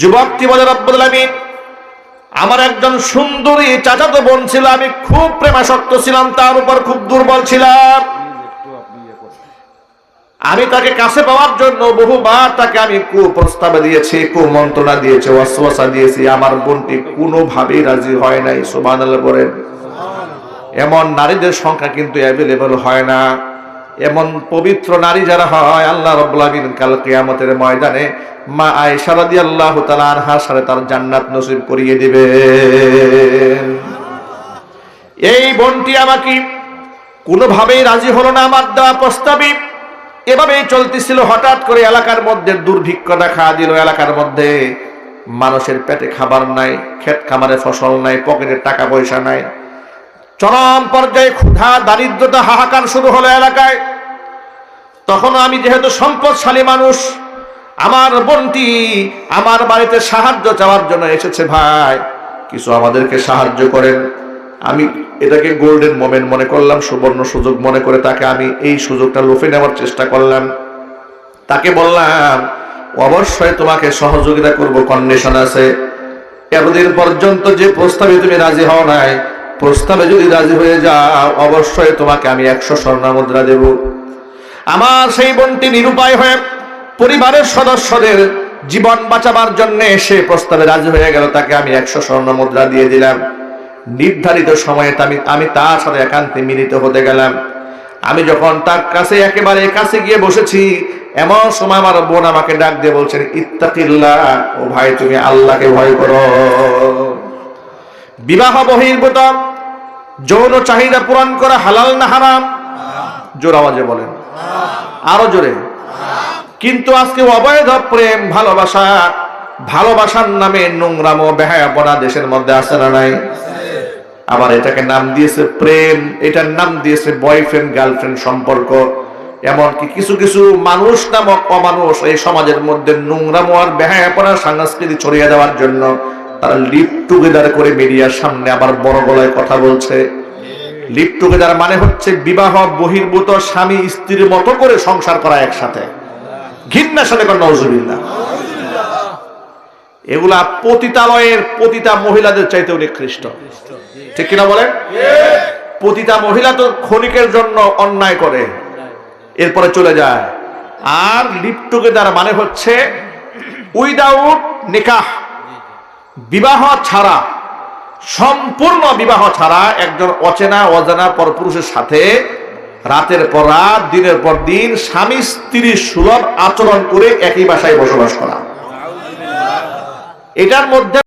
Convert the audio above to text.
যুবকটি বলে, রব্বুল আলামিন, আমার একজন সুন্দরী চাচাতো বোন ছিল, আমি খুব প্রেমাসক্ত ছিলাম, তার উপর খুব দুর্বল ছিলাম। আমি তাকে কাছে পাওয়ার জন্য বহুবার তাকে আমি কুপ্রস্তাব দিয়েছি কু মন্ত্রণা দিয়েছি, ওয়াসওয়াসা দিয়েছি, আমার বোনটি কোনোভাবেই রাজি হয় নাই, সুবহানাল্লাহ বলেন। এমন নারীদের সংখ্যা কিন্তু অ্যাভেলেবল হয় না। এমন পবিত্র নারী যারা হয়, আল্লাহ আমিন কাল কেয়ামতের ময়দানে মা আয়েশা রাদিয়াল্লাহু তাআলা আনহার সাথে তার জান্নাত নসিব করিয়ে দিবে। এই বোনটি আমাকে কোনোভাবেই রাজি হলো না, আমার দেওয়া প্রস্তাবে। এভাবেই চলতেছিল, হঠাৎ করে এলাকার মধ্যে দুর্ভিক্ষ দেখা দিল। এলাকার মধ্যে মানুষের পেটে খাবার নাই, ক্ষেত খামারে ফসল নাই, পকেটে টাকা পয়সা নাই। চরম পর্যায়ে ক্ষুধা, দারিদ্রতা, হাহাকার শুরু হলো এলাকায়। তখন আমি যেহেতু সম্পদশালী মানুষ, আমার বোনটি আমার বাড়িতে সাহায্য চাওয়ার জন্য এসেছে ভাই। কিছু আমাদেরকে সাহায্য করেন। আমি এটাকে গোল্ডেন মোমেন্ট মনে করলাম, সুবর্ণ সুযোগ মনে করে তাকে আমি এই সুযোগটা লুফে নেওয়ার চেষ্টা করলাম। তাকে বললাম, অবশ্যই তোমাকে সহযোগিতা করব কন্ডিশন আছে। এতদিন পর্যন্ত যে প্রস্তাবে তুমি রাজি হও নাই প্রস্তাবে যদি রাজি হয়ে যাও, অবশ্যই তোমাকে আমি একশো স্বর্ণ মুদ্রা দেব। আমার সেই বোনটি নিরুপায় হয়ে পরিবারের সদস্যদের জীবন বাঁচাবার জন্য সে প্রস্তাবে রাজি হয়ে গেল, তাকে আমি একশো স্বর্ণ মুদ্রা দিয়ে দিলাম। নির্ধারিত সময়ে আমি আমি তার সাথে একান্তে মিলিত হতে গেলাম। আমি যখন তার কাছে একেবারে কাছে গিয়ে বসেছি, এমন সময় আমার বোন আমাকে ডাক দিয়ে বলছেন, ইত্তাকিল্লাহ, ও ভাই, তুমি আল্লাহকে ভয় করো। বিবাহ বহির্ভূত, যৌন চাহিদা পূরণ করা হালাল না হারাম? জোর আওয়াজে বলেন। আরও জোরে। কিন্তু আজকে অবৈধ প্রেম, ভালোবাসা, ভালোবাসার নামে নোংরাম ও বেহায়াপনা দেশের মধ্যে আছে না নাই? আবার এটাকে নাম দিয়েছে প্রেম, এটার নাম দিয়েছে বয়ফ্রেন্ড, গার্লফ্রেন্ড সম্পর্ক। এমনকি কিছু কিছু মানুষ নামক অমানুষ এই সমাজের মধ্যে নোংরাম আর বেহায়াপনা সংস্কৃতি ছড়িয়ে দেওয়ার জন্য তারা লিপ টুগেদার করে মিডিয়ার সামনে আবার বড় গলায় কথা বলছে। লিপ টুগেদার মানে হচ্ছে বিবাহ, বহির্ভূত, স্বামী, স্ত্রীর মতো করে সংসার করা একসাথে। ঘিন্নার সাথে কোনো নজরুল্লাহ এগুলা পতিতালয়ের পতিতা মহিলাদের চাইতে নিকৃষ্ট ঠিক কিনা বলেন? পতিতা মহিলা তো ক্ষণিকের জন্য অন্যায় করে, এরপরে চলে যায়। আর লিপ টুগেদার মানে হচ্ছে উইদাউট নিকাহ বিবাহ ছাড়া, সম্পূর্ণ বিবাহ ছাড়া একজন অচেনা, অজানা পরপুরুষের সাথে রাতের পর রাত, দিনের পর দিন স্বামী স্ত্রী সুলভ আচরণ করে একই বাসায় বসবাস করা। এটার মধ্যে